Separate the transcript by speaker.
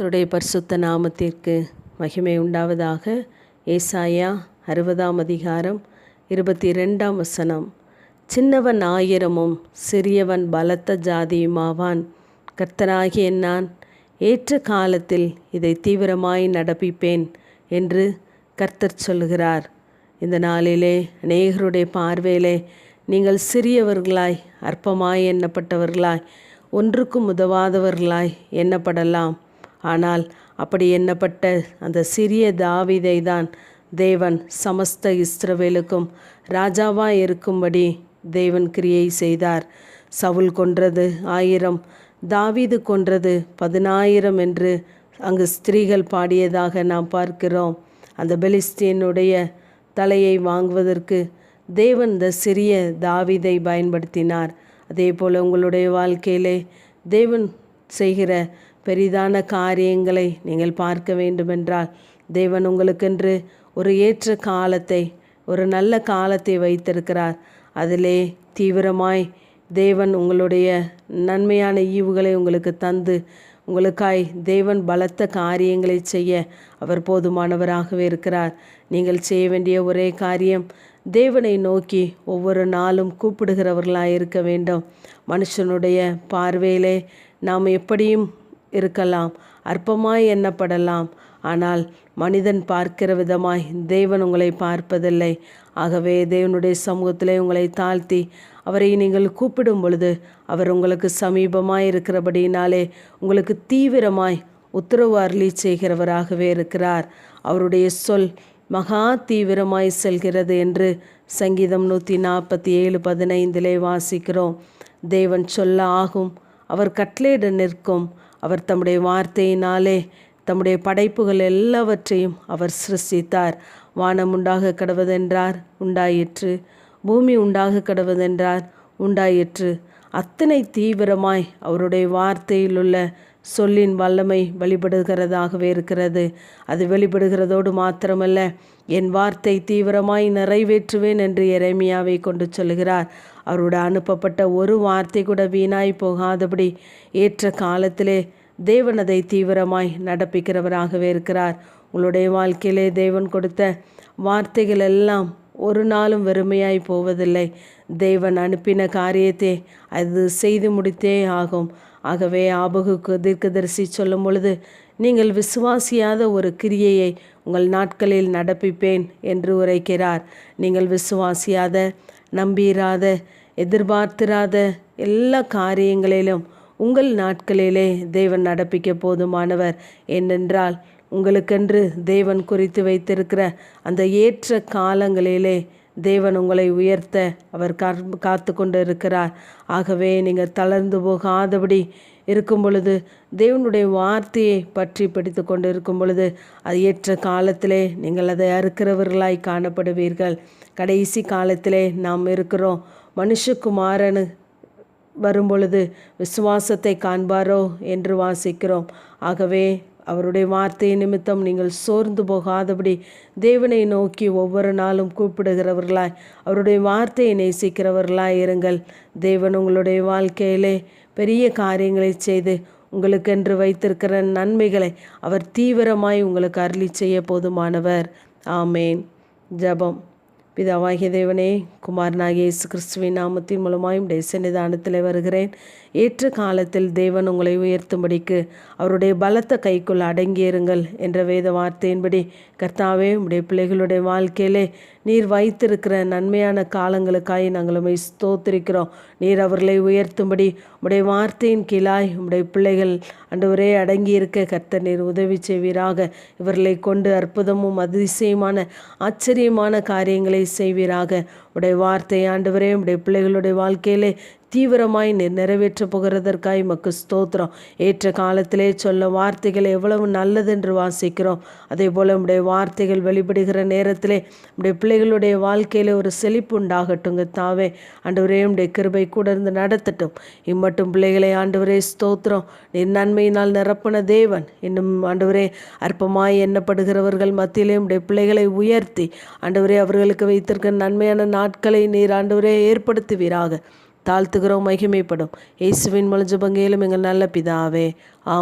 Speaker 1: கர்த்தருடைய பரிசுத்த நாமத்திற்கு மகிமை உண்டாவதாக. ஏசாயா அறுபதாம் அதிகாரம் இருபத்தி ரெண்டாம் வசனம். சின்னவன் ஆயிரமும் சிறியவன் பலத்த ஜாதியுமாவான். கர்த்தனாகிய நான் ஏற்ற காலத்தில் இதை தீவிரமாய் நடப்பிப்பேன் என்று கர்த்தர் சொல்கிறார். இந்த நாளிலே அநேகருடைய பார்வையிலே நீங்கள் சிறியவர்களாய் அற்பமாய் எண்ணப்பட்டவர்களாய் ஒன்றுக்கும் உதவாதவர்களாய் எண்ணப்படலாம். ஆனால் அப்படி எண்ணப்பட்ட அந்த சிறிய தாவீதை தான் தேவன் சமஸ்த இஸ்ரவேலுக்கும் ராஜாவாக இருக்கும்படி தேவன் கிரியை செய்தார். சவுல் கொன்றது ஆயிரம் தாவீது கொன்றது பதினாயிரம் என்று அங்கு ஸ்திரீகள் பாடியதாக நாம் பார்க்கிறோம். அந்த பெலிஸ்தீனுடைய தலையை வாங்குவதற்கு தேவன் இந்த சிறிய தாவீதை பயன்படுத்தினார். அதே போல் உங்களுடைய வாழ்க்கையிலே தேவன் செய்கிற பெரிதான காரியங்களை நீங்கள் பார்க்க வேண்டுமென்றால் தேவன் உங்களுக்கென்று ஒரு ஏற்ற காலத்தை ஒரு நல்ல காலத்தை வைத்திருக்கிறார். அதிலே தீவிரமாய் தேவன் உங்களுடைய நன்மையான ஈவுகளை உங்களுக்கு தந்து உங்களுக்காய் தேவன் பலத்த காரியங்களை செய்ய அவர் போதுமானவராகவே இருக்கிறார். நீங்கள் செய்ய வேண்டிய ஒரே காரியம் தேவனை நோக்கி ஒவ்வொரு நாளும் கூப்பிடுகிறவர்களாக இருக்க வேண்டும். மனுஷனுடைய பார்வையிலே நாம் எப்படியும் இருக்கலாம். அற்பமாய் எண்ணப்படலாம். ஆனால் மனிதன் பார்க்கிற விதமாய் தேவன் உங்களை பார்ப்பதில்லை. ஆகவே தேவனுடைய சமூகத்திலே உங்களை தாழ்த்தி அவரை நீங்கள் கூப்பிடும் பொழுது அவர் உங்களுக்கு சமீபமாய் இருக்கிறபடினாலே உங்களுக்கு தீவிரமாய் உத்தரவு அருளி செய்கிறவராகவே இருக்கிறார். அவருடைய சொல் மகா தீவிரமாய் செல்கிறது என்று சங்கீதம் நூற்றி நாற்பத்தி ஏழு பதினைந்திலே வாசிக்கிறோம். தேவன் சொல்ல ஆகும். அவர் கட்லேட நிற்கும். அவர் தம்முடைய வார்த்தையினாலே தம்முடைய படைப்புகள் எல்லாவற்றையும் அவர் சிருஷ்டித்தார். வானம் உண்டாக கடவதென்றார் உண்டாயிற்று. பூமி உண்டாக கடவதென்றார் உண்டாயிற்று. அத்தனை தீவிரமாய் அவருடைய வார்த்தையில் உள்ள சொல்லின் வல்லமை வெளிப்படுகிறதாகவே இருக்கிறது. அது வெளிப்படுகிறதோடு மாத்திரமல்ல என் வார்த்தை தீவிரமாய் நிறைவேற்றுவேன் என்று எரேமியாவை கொண்டு சொல்கிறார் அவரோட அனுப்பப்பட்ட ஒரு வார்த்தை கூட வீணாய் போகாதபடி ஏற்ற காலத்திலே தேவன் அதை தீவிரமாய் நடப்பிக்கிறவராகவே இருக்கிறார். உங்களுடைய வாழ்க்கையிலே தேவன் கொடுத்த வார்த்தைகள் எல்லாம் ஒரு நாளும் வெறுமையாய் போவதில்லை. தேவன் அனுப்பின காரியத்தை அது செய்து முடித்தே ஆகும். ஆகவே ஆபகுக்கு தீர்க்கதரிசி சொல்லும் பொழுது நீங்கள் விசுவாசியாத ஒரு கிரியையை உங்கள் நாட்களில் நடப்பிப்பேன் என்று உரைக்கிறார். நீங்கள் விசுவாசியாத நம்பிராத எதிர்பார்த்திராத எல்லா காரியங்களிலும் உங்கள் நாட்களிலே தேவன் நடப்பிக்க போதுமானவர். ஏனென்றால் உங்களுக்கென்று தேவன் குறித்து வைத்திருக்கிற அந்த ஏற்ற காலங்களிலே தேவன் உங்களை உயர்த்த அவர் காத்து கொண்டு இருக்கிறார் ஆகவே நீங்கள் தளர்ந்து போகாதபடி இருக்கும் பொழுது தேவனுடைய வார்த்தையை பற்றி பிடித்து கொண்டு இருக்கும் பொழுது அது ஏற்ற காலத்திலே நீங்கள் அதை அறுக்கிறவர்களாய் காணப்படுவீர்கள். கடைசி காலத்திலே நாம் இருக்கிறோம். மனுஷகுமாரனு வரும்பொழுது விசுவாசத்தை காண்பாரோ என்று வாசிக்கிறோம். ஆகவே அவருடைய வார்த்தை நிமித்தம் நீங்கள் சோர்ந்து போகாதபடி தேவனை நோக்கி ஒவ்வொரு நாளும் கூப்பிடுகிறவர்களாய் அவருடைய வார்த்தையை நேசிக்கிறவர்களாய் இருங்கள். தேவன் உங்களுடைய வாழ்க்கையிலே பெரிய காரியங்களை செய்து உங்களுக்கென்று வைத்திருக்கிற நன்மைகளை அவர் தீவிரமாய் உங்களுக்கு அருளி செய்ய போதுமானவர். ஆமேன். ஜபம். பிதாவாகிய தேவனே குமாரனாகிய இயேசு கிறிஸ்துவின் நாமத்தின் மூலமாயும் உடைய சன்னிதானத்தில் வருகிறேன். ஏற்ற காலத்தில் தேவன் உங்களை உயர்த்தும்படிக்கு அவருடைய பலத்த கைக்குள் அடங்கியிருங்கள் என்ற வேத வார்த்தையின்படி கர்த்தாவே உடைய பிள்ளைகளுடைய வாழ்க்கையிலே நீர் வைத்திருக்கிற நன்மையான காலங்களுக்காய் நாங்கள் உண்மை ஸ்தோத்திருக்கிறோம். நீர் அவர்களை உயர்த்தும்படி உடைய வார்த்தையின் கீழாய் உடைய பிள்ளைகள் அன்றுவரே அடங்கியிருக்க கர்த்த நீர் உதவி செய்வீராக. இவர்களை கொண்டு அற்புதமும் அதிசயமான ஆச்சரியமான காரியங்களை செய்வீராக. உடைய வார்த்தை ஆண்டவரே உடைய பிள்ளைகளுடைய வாழ்க்கையிலே தீவிரமாய் நிறைவேற்ற போகிறதற்காய் மக்கு ஸ்தோத்திரம். ஏற்ற காலத்திலே சொல்ல வார்த்தைகள் எவ்வளவு நல்லதென்று வாசிக்கிறோம். அதே போல் நம்முடைய வார்த்தைகள் வெளிப்படுகிற நேரத்திலே நம்முடைய பிள்ளைகளுடைய வாழ்க்கையில் ஒரு செழிப்பு உண்டாகட்டுங்க தாவே. ஆண்டவரே நம்முடைய கிருபை கூட இருந்து நடத்தட்டும். இம்மட்டும் பிள்ளைகளை ஆண்டவரே ஸ்தோத்திரம். நீர் நன்மையினால் நிரப்பின தேவன். இன்னும் ஆண்டவரே அற்பமாய் எண்ணப்படுகிறவர்கள் மத்தியிலே நம்முடைய பிள்ளைகளை உயர்த்தி ஆண்டவரே அவர்களுக்கு வைத்திருக்க நன்மையான நாட்களை நீர் ஆண்டவரே ஏற்படுத்துவீராக. தாழ்த்துகிறோம் மகிமைப்படும். இயேசுவின் மூலம் பங்கையிலும் எங்கள் நல்ல பிதாவே ஆ